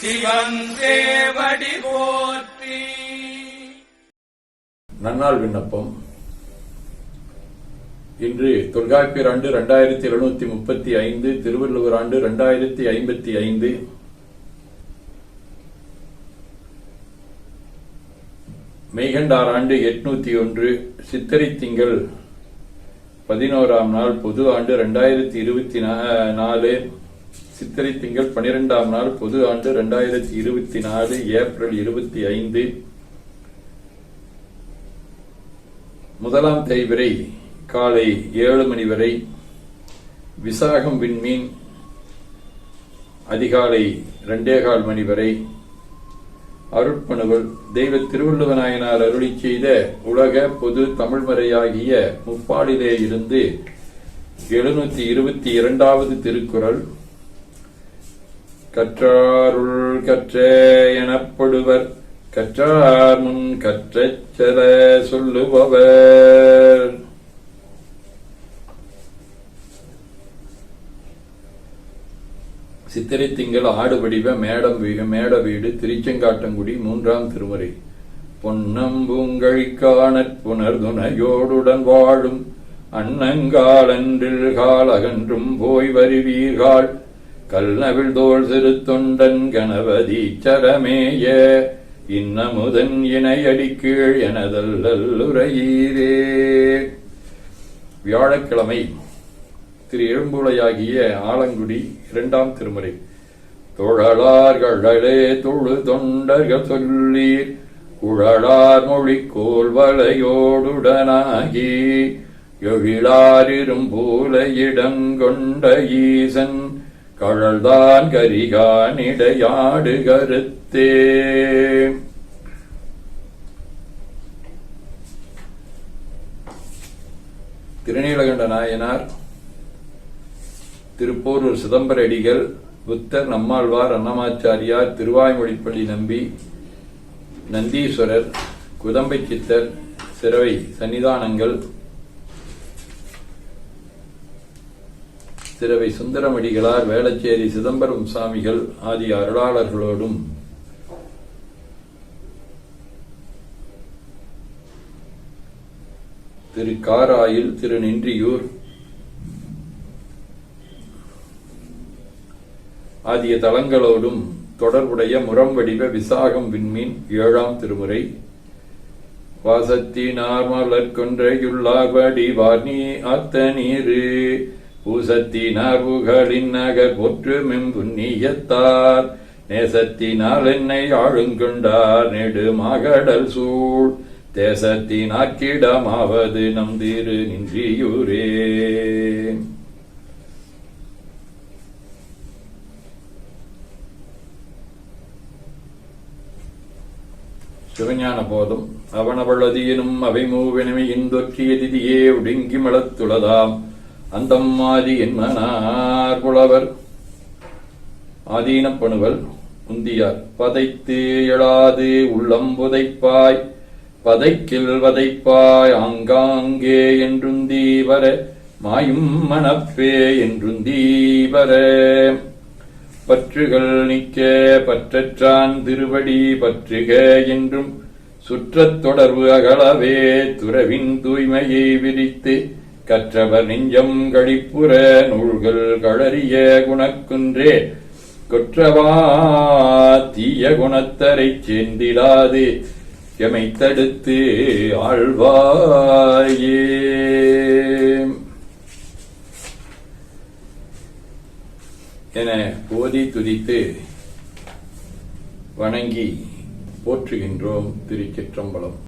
சிவன் போற்றி. நன்னாள் விண்ணப்பம். இன்று தொல்காப்பியர் ஆண்டு இரண்டாயிரத்தி எழுநூத்தி முப்பத்தி ஐந்து திருவள்ளுவர் ஆண்டு இரண்டாயிரத்தி ஐம்பத்தி ஐந்து. மெய்கண்டார் ஆண்டு எட்நூத்தி ஒன்று சித்திரை திங்கள் பதினோராம் நாள் பொது ஆண்டு இரண்டாயிரத்தி இருபத்தி நாலு. சித்திரை திங்கள் பனிரெண்டாம் நாள் பொது ஆண்டு இரண்டாயிரத்தி இருபத்தி நாலு ஏப்ரல் இருபத்தி ஐந்து. முதலாம் தேய்விரை காலை ஏழு மணி வரை விசாகம் விண்மீன் அதிகாலை ரெண்டே கால் மணி வரை அருட்பணுவல் தெய்வ திருவள்ளுவநாயனார் அருளி செய்த உலக பொது தமிழ்மறையாகிய முப்பாடிலே இருந்து எழுநூத்தி இருபத்தி இரண்டாவது திருக்குறள் கற்றாருள் கற்றே எனப்படுவர். கற்றார் முன் கற்றச் சொல்லுபவர். சித்திரை திங்கள் ஆடு வடிவ மேடம் மேட வீடு திருச்செங்காட்டங்குடி மூன்றாம் திருமுறை பொன்னம்பூங்கழிக்கானற் புனர்துணையோடுடன் வாழும் அன்னங்காலன்றில் காலகன்றும் போய் வருவீர்கள் கல்நவிழ் தோல் சிறு தொண்டன் கணபதி சரமேய. இன்னமுதன் இணையடிக்கீழ் எனதல்லுரையீரே வியாழக்கிழமை திரு எழும்புலையாகிய ஆலங்குடி இரண்டாம் திருமுறை. தொழலார்களே தொழு தொண்டர்கள் சொல்லீர். குழலார் மொழி கோல்வலையோடுடனாகி எழிலாரிரும் போல இடங்கொண்ட ஈசன். கழல்தான் கரிகானிடையாடு கருத்தே. திருநீலகண்ட நாயனார் திருப்போரூர் சிதம்பரடிகள் புத்தர் நம்மாழ்வார் அன்னமாச்சாரியார் திருவாய்மொழிப்பள்ளி நம்பி நந்தீஸ்வரர் குதம்பை சித்தர் சிறவை சன்னிதானங்கள் திரவை சுந்தரமடிகளார் வேளச்சேரி சிதம்பரம் சாமிகள் ஆகிய அருளாளர்களோடும். திரு காராயில் திரு நின்றியூர். ஆகிய தலங்களோடும் தொடர்புடைய முரம் வடிவ விசாகம் விண்மீன் ஏழாம் திருமுறை. வாசத்தினார் மலர் கொன்றையுள்ளார்படி வார்னி அத்த நீரு பூசத்தினார் புகழின் நகர் போற்று மெம்புண்ணியத்தார் நேசத்தினால் என்னை ஆளுங்கொண்டார் நெடுமாகடல் சூழ் தேசத்தினாக்கிடமாவது நம் திரு நின்றியூரே. சிவஞான போதும் அவனவளதியினும் அவை மூவெனமையின் தொற்றிய திதியே ஒடுங்கி மலத்துளதாம் அந்தம் ஆதி என்மனார் புலவர். ஆதீனப்பணுவல் உந்தியார் பதைத்து எழாது உள்ளம் புதைப்பாய். பதைக்கில் வதைப்பாய் ஆங்காங்கே என்றுந்தீ தீவர மாயும் மனப்பே என்றுந்தீ வர. பற்றுகள் நிக்க பற்றற்றான் திருவடி பற்றுக என்றும் சுற்றத் தொடர்பு அகலவே துறவின் தூய்மையை விரித்து கற்றவர் நெஞ்சம் கழிப்புற நூல்கள் களறிய குணக்குன்றே. குற்றவா தீய குணத்தரைச் சேர்ந்திடாது. எமை தடுத்து ஆழ்வாயே. என போதி துதித்து வணங்கி போற்றுகின்றோம் திருச்சிற்றம்பலம்.